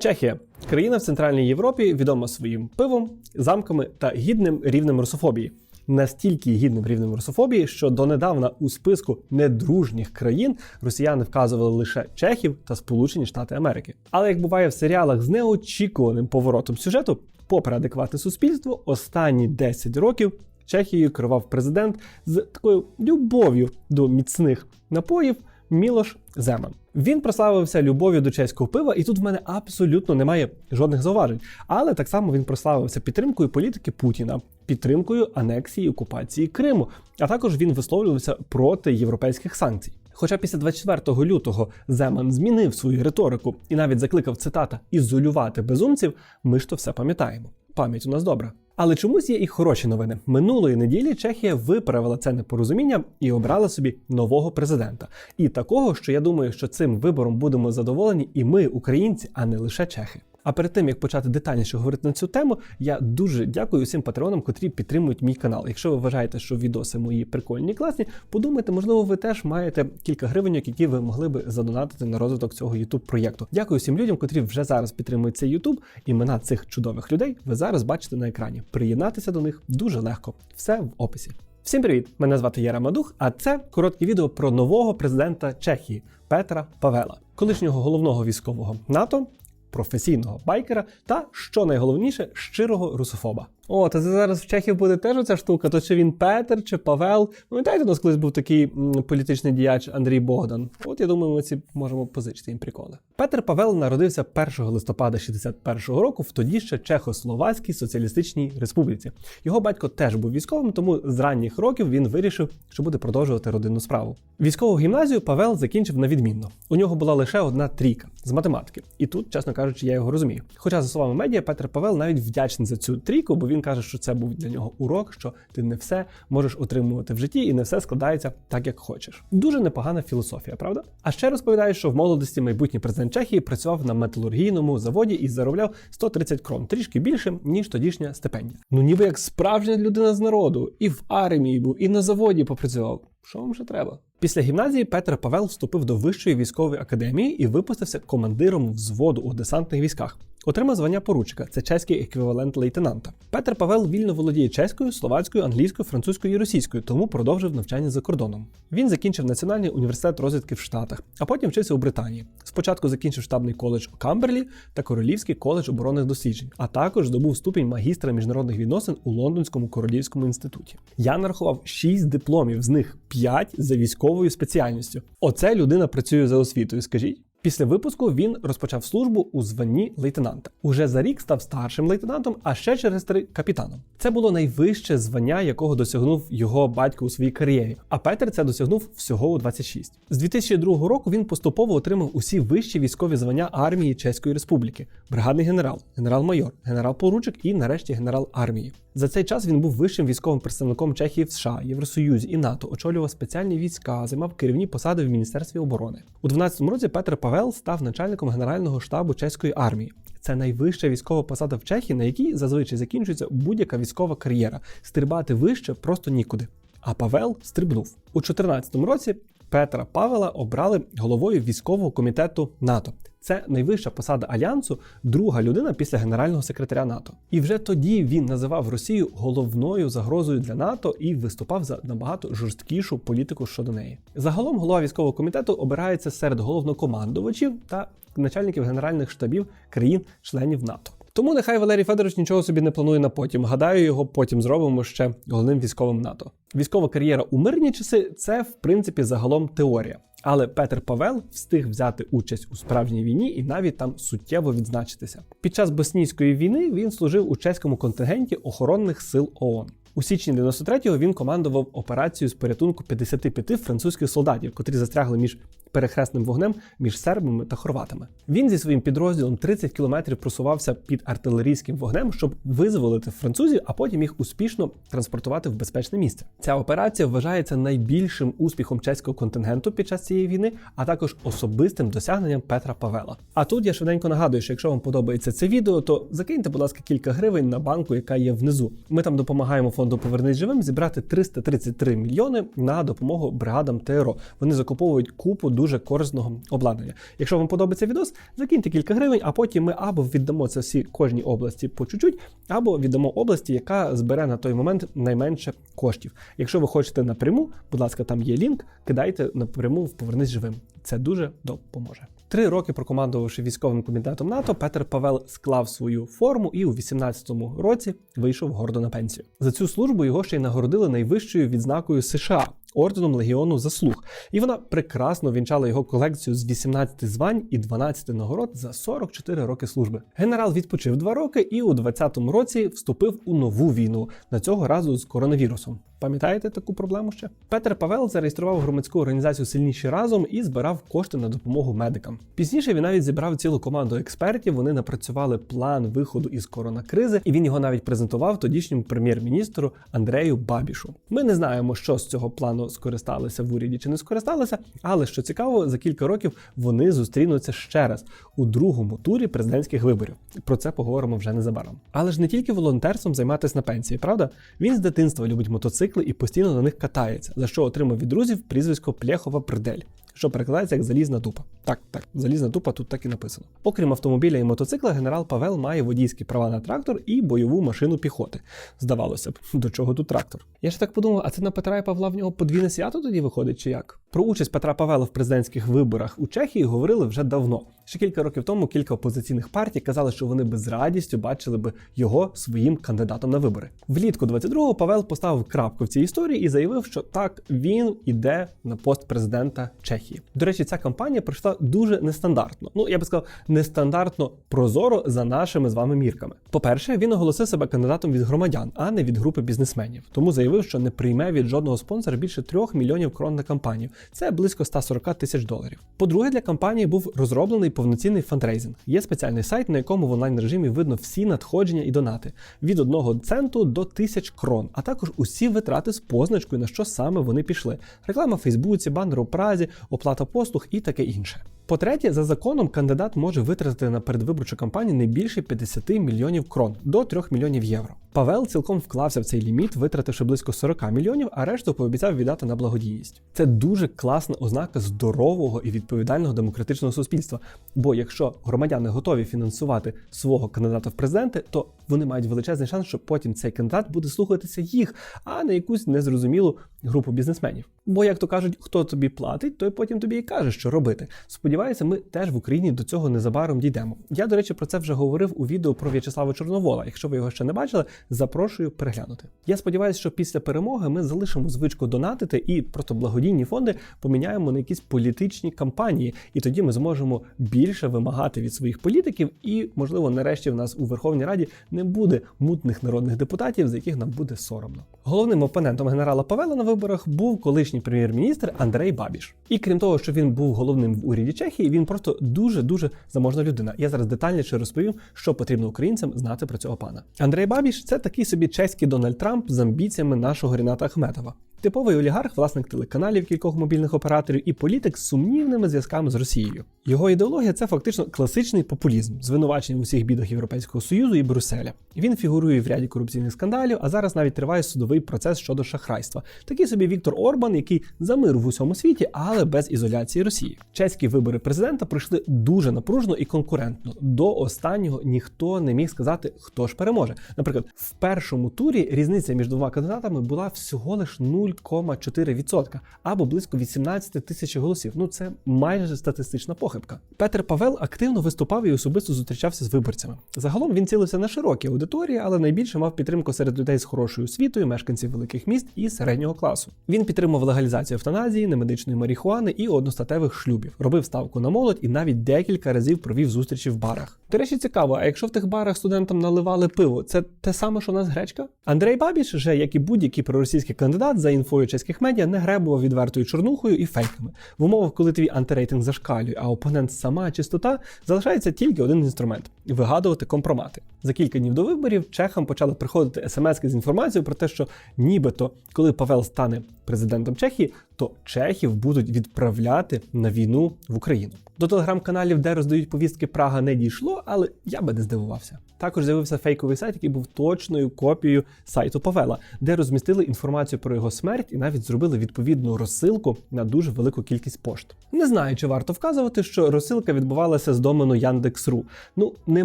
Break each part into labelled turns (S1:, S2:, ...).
S1: Чехія країна в Центральній Європі відома своїм пивом, замками та гідним рівнем русофобії. Настільки гідним рівнем русофобії, що донедавна у списку недружніх країн росіяни вказували лише Чехів та Сполучені Штати Америки. Але як буває в серіалах з неочікуваним поворотом сюжету, попри адекватне суспільство, останні 10 років Чехією керував президент з такою любов'ю до міцних напоїв Мілош Земан. Він прославився любов'ю до чеського пива, і тут в мене абсолютно немає жодних зауважень. Але так само він прославився підтримкою політики Путіна, підтримкою анексії і окупації Криму. А також він висловлювався проти європейських санкцій. Хоча після 24 лютого Земан змінив свою риторику і навіть закликав цитата ізолювати безумців, ми ж то все пам'ятаємо. Пам'ять у нас добра. Але чомусь є і хороші новини. Минулої неділі Чехія виправила це непорозуміння і обрала собі нового президента. І такого, що я думаю, що цим вибором будемо задоволені і ми, українці, а не лише чехи. А перед тим як почати детальніше говорити на цю тему, я дуже дякую усім патреонам, котрі підтримують мій канал. Якщо ви вважаєте, що відоси мої прикольні класні, подумайте, можливо, ви теж маєте кілька гривень, які ви могли би задонатити на розвиток цього youtube проєкту. Дякую всім людям, котрі вже зараз підтримують цей YouTube. Імена цих чудових людей ви зараз бачите на екрані. Приєднатися до них дуже легко. Все в описі. Всім привіт! Мене звати Єра Мадух, а це коротке відео про нового президента Чехії Петра Павела, колишнього головного військового НАТО професійного байкера та, що найголовніше, щирого русофоба. О, та це зараз в Чехів буде теж оця штука. То чи він Петер, чи Павел. Пам'ятаєте, у нас колись був такий політичний діяч Андрій Богдан. От я думаю, ми ці можемо позичити їм приколи. Петер Павел народився 1 листопада 61-го року в тоді ще Чехословацькій соціалістичній республіці. Його батько теж був військовим, тому з ранніх років він вирішив, що буде продовжувати родинну справу. Військову гімназію Павел закінчив на відмінно. У нього була лише одна трійка з математики. І тут, чесно кажучи, я його розумію. Хоча, за словами медіа, Петр Павел навіть вдячний за цю трійку, бо він каже, що це був для нього урок, що ти не все можеш отримувати в житті і не все складається так, як хочеш. Дуже непогана філософія, правда? А ще розповідає, що в молодості майбутній президент Чехії працював на металургійному заводі і заробляв 130 крон, трішки більше, ніж тодішня стипендія. Ну ніби як справжня людина з народу, і в армії був, і на заводі попрацював. Що вам ще треба? Після гімназії Петр Павел вступив до вищої військової академії і випустився командиром взводу у десантних військах. Отримав звання поручика, це чеський еквівалент лейтенанта. Петр Павел вільно володіє чеською, словацькою, англійською, французькою і російською, тому продовжив навчання за кордоном. Він закінчив Національний університет розвідки в Штатах, а потім вчився у Британії. Спочатку закінчив штабний коледж у Камберлі та Королівський коледж оборонних досліджень, а також здобув ступінь магістра міжнародних відносин у Лондонському королівському інституті. Я нарахував 6 дипломів, з них 5 за військовою спеціальністю. Оце людина працює за освітою, скажіть. Після випуску він розпочав службу у званні лейтенанта. Уже за рік став старшим лейтенантом, а ще через три капітаном. Це було найвище звання, якого досягнув його батько у своїй кар'єрі. А Петер це досягнув всього у 26. З 2002 року він поступово отримав усі вищі військові звання армії Чеської Республіки: бригадний генерал, генерал-майор, генерал-поручик і, нарешті, генерал армії. За цей час він був вищим військовим представником Чехії в США, Євросоюзі і НАТО, очолював спеціальні війська, займав керівні посади в Міністерстві оборони. У 12 році Петр Павел став начальником генерального штабу чеської армії. Це найвища військова посада в Чехії, на якій зазвичай закінчується будь-яка військова кар'єра. Стрибати вище просто нікуди. А Павел стрибнув у 2014 році. Петра Павела обрали головою військового комітету НАТО. Це найвища посада альянсу, друга людина після генерального секретаря НАТО. І вже тоді він називав Росію головною загрозою для НАТО і виступав за набагато жорсткішу політику щодо неї. Загалом голова військового комітету обирається серед головнокомандувачів та начальників генеральних штабів країн-членів НАТО. Тому нехай Валерій Федорович нічого собі не планує на потім. Гадаю, його потім зробимо ще головним військовим НАТО. Військова кар'єра у мирні часи це в принципі загалом теорія. Але Петр Павел встиг взяти участь у справжній війні і навіть там суттєво відзначитися. Під час боснійської війни він служив у чеському контингенті охоронних сил ООН. У січні 93-го він командував операцію з порятунку 55 французьких солдатів, котрі застрягли між перехресним вогнем між сербами та хорватами. Він зі своїм підрозділом 30 кілометрів просувався під артилерійським вогнем, щоб визволити французів, а потім їх успішно транспортувати в безпечне місце. Ця операція вважається найбільшим успіхом чеського контингенту під час цієї війни, а також особистим досягненням Петра Павела. А тут я швиденько нагадую, що якщо вам подобається це відео, то закиньте, будь ласка, кілька гривень на банку, яка є внизу. Ми там допомагаємо фонду фонду Повернись живим зібрати 333 мільйони на допомогу бригадам ТРО. Вони закуповують купу дуже корисного обладнання. Якщо вам подобається відос, закиньте кілька гривень, а потім ми або віддамо це всі кожній області по чуть-чуть, або віддамо області, яка збере на той момент найменше коштів. Якщо ви хочете напряму, будь ласка, там є лінк, кидайте напряму в Повернись живим. Це дуже допоможе. Три роки прокомандувавши військовим комітетом НАТО, Петер Павел склав свою форму і у 18-му році вийшов гордо на пенсію. За цю службу його ще й нагородили найвищою відзнакою США. Орденом Легіону заслуг, і вона прекрасно вінчала його колекцію з 18 звань і 12 нагород за 44 роки служби. Генерал відпочив два роки і у 20-му році вступив у нову війну на цього разу з коронавірусом. Пам'ятаєте таку проблему ще? Петер Павел зареєстрував громадську організацію Сильніші разом і збирав кошти на допомогу медикам. Пізніше він навіть зібрав цілу команду експертів. Вони напрацювали план виходу із коронакризи, і він його навіть презентував тодішньому прем'єр-міністру Андрею Бабішу. Ми не знаємо, що з цього плану скористалися в уряді чи не скористалися, але що цікаво, за кілька років вони зустрінуться ще раз у другому турі президентських виборів. Про це поговоримо вже незабаром. Але ж не тільки волонтерством займатися на пенсії, правда? Він з дитинства любить мотоцикли і постійно на них катається, за що отримав від друзів прізвисько Плєхова Придель. Що перекладається як залізна дупа. Так, так, залізна дупа тут так і написано. Окрім автомобіля і мотоцикла, генерал Павел має водійські права на трактор і бойову машину піхоти. Здавалося б, до чого тут трактор? Я ж так подумав, а це на Петра і Павла в нього подвійне свято тоді виходить, чи як? Про участь Петра Павела в президентських виборах у Чехії говорили вже давно. Ще кілька років тому кілька опозиційних партій казали, що вони би з радістю бачили би його своїм кандидатом на вибори. Влітку 22-го Павел поставив крапку в цій історії і заявив, що так він іде на пост президента Чехії. До речі, ця кампанія пройшла дуже нестандартно. Ну я би сказав, нестандартно прозоро за нашими з вами мірками. По-перше, він оголосив себе кандидатом від громадян, а не від групи бізнесменів. Тому заявив, що не прийме від жодного спонсора більше 3 мільйонів крон на кампанію. Це близько 140 тисяч доларів. По-друге, для кампанії був розроблений повноцінний фандрейзинг. Є спеціальний сайт, на якому в онлайн режимі видно всі надходження і донати від 1 центу до тисяч крон, а також усі витрати з позначкою, на що саме вони пішли: реклама в Фейсбуці, банер у Празі, оплата послуг і таке інше. По-третє, за законом кандидат може витратити на передвиборчу кампанію не більше 50 мільйонів крон до 3 мільйонів євро. Павел цілком вклався в цей ліміт, витративши близько 40 мільйонів, а решту пообіцяв віддати на благодійність. Це дуже класна ознака здорового і відповідального демократичного суспільства. Бо якщо громадяни готові фінансувати свого кандидата в президенти, то вони мають величезний шанс, що потім цей кандидат буде слухатися їх, а не якусь незрозумілу групу бізнесменів. Бо, як то кажуть, хто тобі платить, той потім тобі і каже, що робити. Сподіваюся, ми теж в Україні до цього незабаром дійдемо. Я, до речі, про це вже говорив у відео про В'ячеслава Чорновола. Якщо ви його ще не бачили, запрошую переглянути. Я сподіваюся, що після перемоги ми залишимо звичку донатити і просто благодійні фонди поміняємо на якісь політичні кампанії, і тоді ми зможемо більше вимагати від своїх політиків, і, можливо, нарешті в нас у Верховній Раді не буде мутних народних депутатів, за яких нам буде соромно. Головним опонентом генерала Павела на виборах був колишній прем'єр-міністр Андрей Бабіш. І крім того, що він був головним в уряді Чехії, він просто дуже дуже заможна людина. Я зараз детальніше розповім, що потрібно українцям знати про цього пана. Андрей Бабіш це такий собі чеський Дональд Трамп з амбіціями нашого Ріната Ахметова. Типовий олігарх, власник телеканалів кількох мобільних операторів і політик з сумнівними зв'язками з Росією. Його ідеологія це фактично класичний популізм, звинувачення в усіх бідах Європейського союзу і Брюсселя. Він фігурує в ряді корупційних скандалів, а зараз навіть триває судовий процес щодо шахрайства. Такий собі Віктор Орбан, який за мир в усьому світі, але без ізоляції Росії. Чеські вибори президента пройшли дуже напружено і конкурентно. До останнього ніхто не міг сказати, хто ж переможе. Наприклад, в першому турі різниця між двома кандидатами була всього лиш 0,4% або близько 18 тисяч голосів. Ну це майже статистична похибка. Петер Павел активно виступав і особисто зустрічався з виборцями. Загалом він цілився на широкі аудиторії, але найбільше мав підтримку серед людей з хорошою освітою, мешканців великих міст і середнього класу. Він підтримував легалізацію евтаназії, немедичної марихуани і одностатевих шлюбів, робив ставку на молодь і навіть декілька разів провів зустрічі в барах. До речі, цікаво, а якщо в тих барах студентам наливали пиво, це те саме, що у нас гречка? Андрей Бабіш, же, як і будь-який проросійський кандидат, за інфою чеських медіа не гребував відвертою чорнухою і фейками. В умовах, коли твій антирейтинг зашкалює, а опонент сама чистота, залишається тільки один інструмент вигадувати компромати. За кілька днів до виборів чехам почали приходити смски з інформацією про те, що нібито, коли Павел стане президентом Чехії, то чехів будуть відправляти на війну в Україну. До телеграм-каналів, де роздають повістки Прага, не дійшло, але я би не здивувався. Також з'явився фейковий сайт, який був точною копією сайту Павела, де розмістили інформацію про його смерть і навіть зробили відповідну розсилку на дуже велику кількість пошт. Не знаю, чи варто вказувати, що розсилка відбувалася з домену Яндекс.ру. Ну не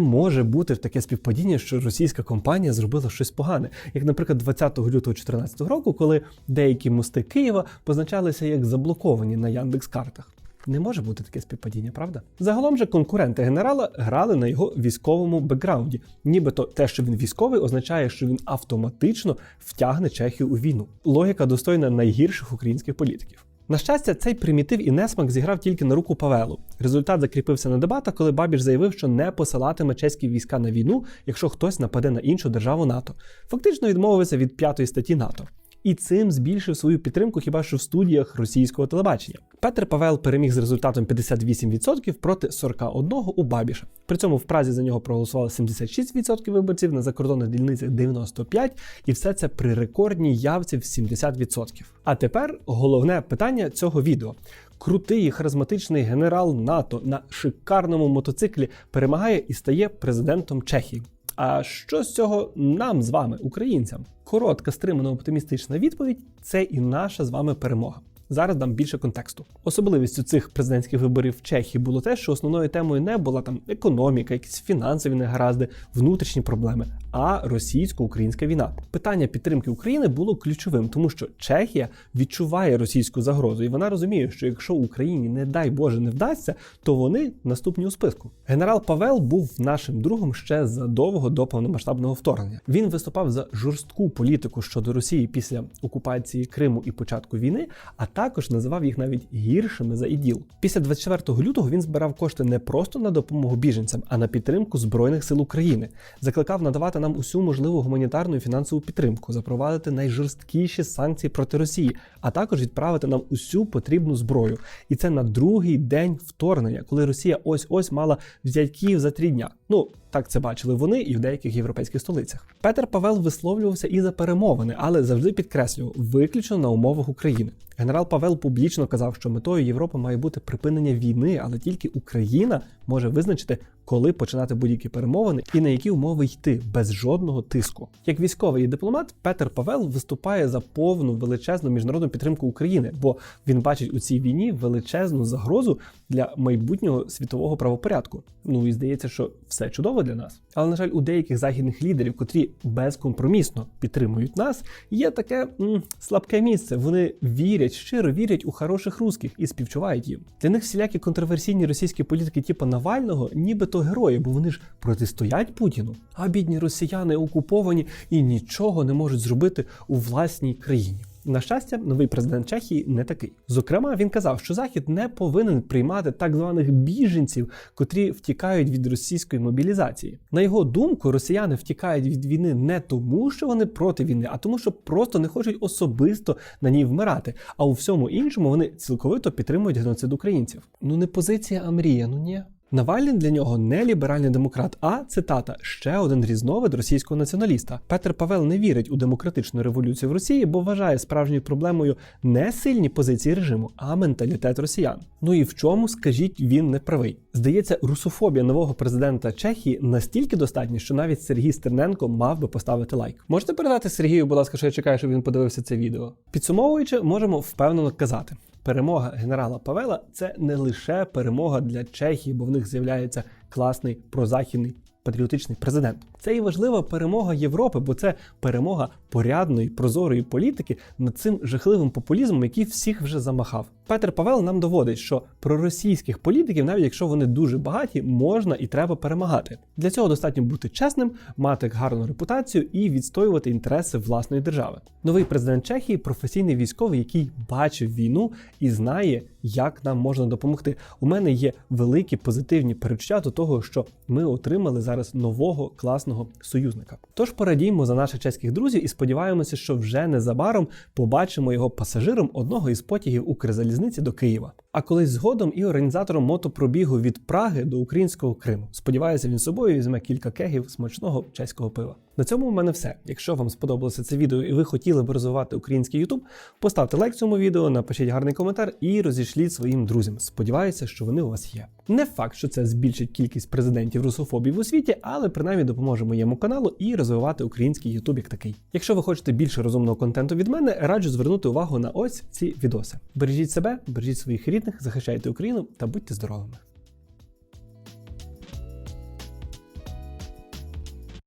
S1: може бути таке співпадіння, що російська компанія зробила щось погане, як, наприклад, 20 лютого 2014 року, коли деякі мости Києва позначалися як заблоковані на Яндекс-картах. Не може бути таке співпадіння, правда? Загалом же конкуренти генерала грали на його військовому бекграунді. Нібито те, що він військовий, означає, що він автоматично втягне Чехію у війну. Логіка достойна найгірших українських політиків. На щастя, цей примітив і несмак зіграв тільки на руку Павелу. Результат закріпився на дебатах, коли Бабіш заявив, що не посилатиме чеські війська на війну, якщо хтось нападе на іншу державу НАТО. Фактично відмовився від п'ятої статті НАТО. І цим збільшив свою підтримку хіба що в студіях російського телебачення. Петр Павел переміг з результатом 58% проти 41% у Бабіша. При цьому в Празі за нього проголосувало 76% виборців, на закордонних дільницях 95%, і все це при рекордній явці в 70%. А тепер головне питання цього відео. Крутий харизматичний генерал НАТО на шикарному мотоциклі перемагає і стає президентом Чехії. А що з цього нам з вами, українцям? Коротка, стримана оптимістична відповідь це і наша з вами перемога. Зараз дам більше контексту. Особливістю цих президентських виборів в Чехії було те, що основною темою не була там економіка, якісь фінансові негаразди, внутрішні проблеми, а російсько-українська війна. Питання підтримки України було ключовим, тому що Чехія відчуває російську загрозу, і вона розуміє, що якщо Україні, не дай Боже, не вдасться, то вони наступні у списку. Генерал Павел був нашим другом ще задовго до повномасштабного вторгнення. Він виступав за жорстку політику щодо Росії після окупації Криму і початку війни. а також називав їх навіть гіршими за іділ. Після 24 лютого він збирав кошти не просто на допомогу біженцям, а на підтримку збройних сил України. Закликав надавати нам усю можливу гуманітарну і фінансову підтримку, запровадити найжорсткіші санкції проти Росії, а також відправити нам усю потрібну зброю. І це на другий день вторгнення, коли Росія ось ось мала взяти Київ за три дня. Ну так це бачили вони і в деяких європейських столицях. Петер Павел висловлювався і за перемовини, але завжди підкреслював виключно на умовах України. Генерал Павел публічно казав, що метою Європи має бути припинення війни, але тільки Україна може визначити, коли починати будь-які перемовини і на які умови йти без жодного тиску. Як військовий і дипломат, Петер Павел виступає за повну величезну міжнародну підтримку України, бо він бачить у цій війні величезну загрозу для майбутнього світового правопорядку. Ну і здається, що все чудово для нас. Але на жаль, у деяких західних лідерів, котрі безкомпромісно підтримують нас, є таке м, слабке місце. Вони вірять, щиро вірять у хороших русських і співчувають їм. Для них всілякі контроверсійні російські політики, типу Навального, нібито герої, бо вони ж протистоять Путіну. А бідні росіяни окуповані і нічого не можуть зробити у власній країні. На щастя, новий президент Чехії не такий. Зокрема, він казав, що Захід не повинен приймати так званих біженців, котрі втікають від російської мобілізації. На його думку, росіяни втікають від війни не тому, що вони проти війни, а тому, що просто не хочуть особисто на ній вмирати. А у всьому іншому вони цілковито підтримують геноцид українців. Ну не позиція, а мрія, ну ні. Навальний для нього не ліберальний демократ, а цитата ще один різновид російського націоналіста. Петр Павел не вірить у демократичну революцію в Росії, бо вважає справжньою проблемою не сильні позиції режиму, а менталітет росіян. Ну і в чому, скажіть, він не правий. Здається, русофобія нового президента Чехії настільки достатня, що навіть Сергій Стерненко мав би поставити лайк. Можете передати Сергію, будь ласка, що я чекаю, щоб він подивився це відео. Підсумовуючи, можемо впевнено казати. Перемога генерала Павела це не лише перемога для Чехії, бо в них з'являється класний прозахідний патріотичний президент. Це і важлива перемога Європи, бо це перемога порядної прозорої політики над цим жахливим популізмом, який всіх вже замахав. Петр Павел нам доводить, що проросійських політиків, навіть якщо вони дуже багаті, можна і треба перемагати. Для цього достатньо бути чесним, мати гарну репутацію і відстоювати інтереси власної держави. Новий президент Чехії професійний військовий, який бачив війну і знає, як нам можна допомогти. У мене є великі позитивні перечуття до того, що ми отримали зараз нового класного союзника. Тож порадіємо за наших чеських друзів і сподіваємося, що вже незабаром побачимо його пасажиром одного із потягів Укрзалізниці до Києва. А колись згодом і організатором мотопробігу від Праги до українського Криму. Сподіваюся, він з собою візьме кілька кегів смачного чеського пива. На цьому в мене все. Якщо вам сподобалося це відео і ви хотіли б розвивати український YouTube, поставте лайк цьому відео, напишіть гарний коментар і розійшліть своїм друзям. Сподіваюся, що вони у вас є. Не факт, що це збільшить кількість президентів русофобів у світі, але принаймні допоможе моєму каналу і розвивати український YouTube як такий. Якщо ви хочете більше розумного контенту від мене, раджу звернути увагу на ось ці відоси. Бережіть себе, бережіть своїх рідних, захищайте Україну та будьте здоровими.